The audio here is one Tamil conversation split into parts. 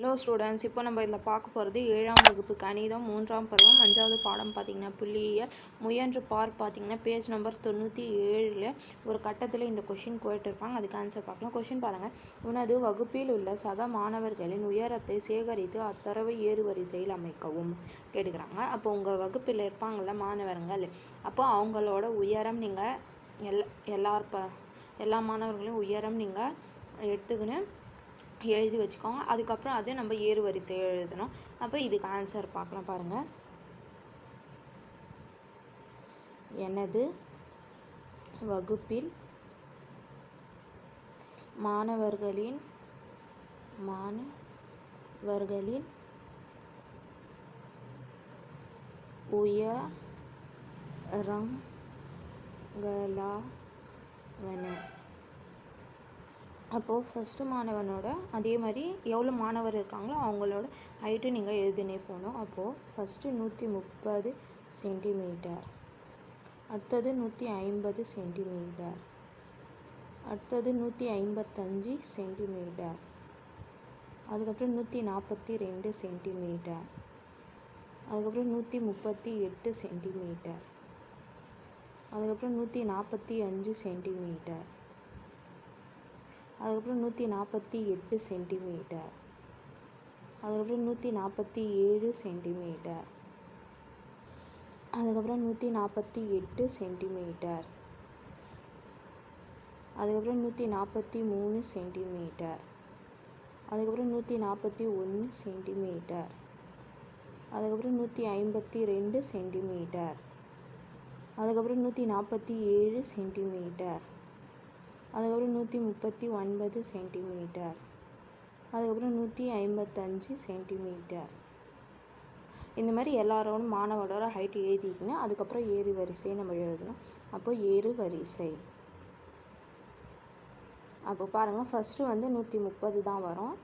ஹலோ ஸ்டூடெண்ட்ஸ் இப்போ நம்ம இதில் பார்க்க போகிறது ஏழாம் வகுப்பு கணிதம் மூன்றாம் பருவம் அஞ்சாவது பாடம் பார்த்தீங்கன்னா புள்ளியியல் முயன்று பார் பார்த்தீங்கன்னா பேஜ் நம்பர் தொண்ணூற்றி ஏழில் ஒரு கட்டத்தில் இந்த கொஷின் கேட்டிருப்பாங்க. அதுக்கு ஆன்சர் பார்க்கலாம். கொஷின் பாருங்கள் உனது வகுப்பில் உள்ள சக மாணவர்களின் உயரத்தை சேகரித்து அத்தரவை ஏறுவரிசையில் அமைக்கவும் கேட்டுக்கிறாங்க. அப்போ உங்கள் வகுப்பில் இருப்பாங்கள்ல மாணவர்கள். அப்போ அவங்களோட உயரம் நீங்கள் எல் எல்லார் ப எல்லா மாணவர்களையும் உயரம் நீங்கள் எடுத்துக்கின்னு எழுதி வச்சுக்கோங்க. அதுக்கப்புறம் அது நம்ம ஏறு வரிசையை எழுதணும். அப்போ இதுக்கு ஆன்சர் பார்க்கலாம் பாருங்கள் எனது வகுப்பில் மாணவர்களின் மாணவர்களின் உயரங்களாவன. அப்போது ஃபஸ்ட்டு மாணவனோட அதே மாதிரி எவ்வளோ மாணவர் இருக்காங்களோ அவங்களோட ஹைட்டு நீங்கள் எழுதினே போகணும். அப்போது ஃபஸ்ட்டு நூற்றி முப்பது சென்டிமீட்டர் அடுத்தது நூற்றி ஐம்பது சென்டிமீட்டர் அடுத்தது நூற்றி ஐம்பத்தஞ்சு சென்டிமீட்டர் அதுக்கப்புறம் நூற்றி நாற்பத்தி ரெண்டு சென்டிமீட்டர் அதுக்கப்புறம் நூற்றி முப்பத்தி எட்டு சென்டிமீட்டர் அதுக்கப்புறம் நூற்றி நாற்பத்தி அஞ்சு சென்டிமீட்டர் அதுக்கப்புறம் நூற்றி நாற்பத்தி எட்டு சென்டிமீட்டர். அதுக்கப்புறம் நூற்றி நாற்பத்தி ஏழு சென்டிமீட்டர். அதுக்கப்புறம் நூற்றி நாற்பத்தி எட்டு சென்டிமீட்டர். அதுக்கப்புறம் நூற்றி நாற்பத்தி மூணு சென்டிமீட்டர். அதுக்கப்புறம் நூற்றி நாற்பத்தி ஒன்று சென்டிமீட்டர். அதுக்கப்புறம் நூற்றி ஐம்பத்தி ரெண்டு சென்டிமீட்டர். அதுக்கப்புறம் நூற்றி நாற்பத்தி ஏழு சென்டிமீட்டர். அதுக்கப்புறம் நூற்றி முப்பத்தி ஒன்பது சென்டிமீட்டர். அதுக்கப்புறம் நூற்றி ஐம்பத்தஞ்சு சென்டிமீட்டர். இந்த மாதிரி எல்லாரோட மாணவரோட ஹைட் எழுதிக்கினா அதுக்கப்புறம் ஏறு வரிசை நம்ம எழுதணும். அப்போ ஏறு வரிசை. அப்போ பாருங்கள் ஃபஸ்ட்டு வந்து நூற்றி முப்பது தான் வரும்.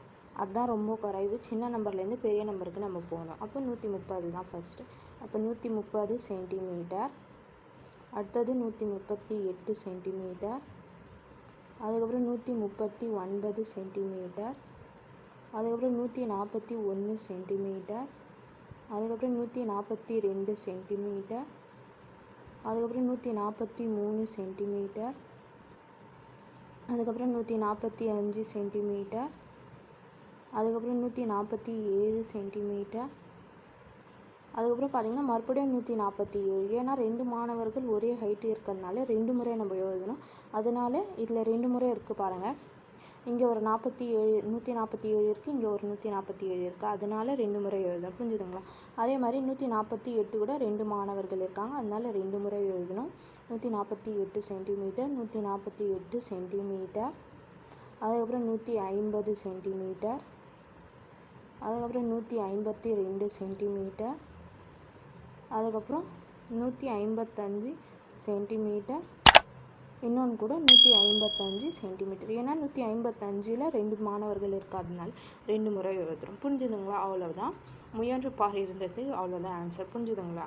அதுதான் ரொம்ப குறைவு. சின்ன நம்பர்லேருந்து பெரிய நம்பருக்கு நம்ம போகணும். அப்போ நூற்றி முப்பது தான் ஃபஸ்ட்டு அப்போ நூற்றி முப்பது சென்டிமீட்டர். அடுத்தது நூற்றி முப்பத்தி எட்டு சென்டிமீட்டர். அதுக்கப்புறம் நூற்றி முப்பத்தி ஒன்பது சென்டிமீட்டர். அதுக்கப்புறம் நூற்றி நாற்பத்தி ஒன்று சென்டிமீட்டர். அதுக்கப்புறம் நூற்றி நாற்பத்தி ரெண்டு சென்டிமீட்டர். அதுக்கப்புறம் நூற்றி நாற்பத்தி மூணு சென்டிமீட்டர். அதுக்கப்புறம் நூற்றி நாற்பத்தி அஞ்சு சென்டிமீட்டர். அதுக்கப்புறம் நூற்றி நாற்பத்தி ஏழு சென்டிமீட்டர். அதுக்கப்புறம் பார்த்திங்கன்னா மறுபடியும் நூற்றி நாற்பத்தி ஏழு ஏன்னா ரெண்டு மாணவர்கள் ஒரே ஹைட்டு இருக்கிறதுனால ரெண்டு முறை நம்ம எழுதணும். அதனால இதில் ரெண்டு முறை இருக்குது பாருங்கள் இங்கே ஒரு நாற்பத்தி ஏழு நூற்றி நாற்பத்தி ஏழு இருக்குது இங்கே ஒரு நூற்றி நாற்பத்தி ஏழு இருக்குது அதனால ரெண்டு முறை எழுதணும். புரிஞ்சுதுங்களா? அதே மாதிரி நூற்றி நாற்பத்தி எட்டு கூட ரெண்டு மாணவர்கள் இருக்காங்க. அதனால ரெண்டு முறை எழுதணும். நூற்றி நாற்பத்தி எட்டு சென்டிமீட்டர் நூற்றி நாற்பத்தி எட்டு சென்டிமீட்டர் அதுக்கப்புறம் நூற்றி ஐம்பது சென்டிமீட்டர் அதுக்கப்புறம் நூற்றி ஐம்பத்தி ரெண்டு சென்டிமீட்டர் அதுக்கப்புறம் நூற்றி ஐம்பத்தஞ்சு சென்டிமீட்டர். இன்னொன்று கூட நூற்றி ஐம்பத்தஞ்சு சென்டிமீட்டர். ஏன்னா நூற்றி ஐம்பத்தஞ்சில் ரெண்டு மாணவர்கள் இருக்காதனால ரெண்டு முறை எழுதுகிறோம் புரிஞ்சுதுங்களா? அவ்வளோதான் முயன்று பார் இருந்தது. அவ்வளோதான் ஆன்சர் புரிஞ்சுதுங்களா?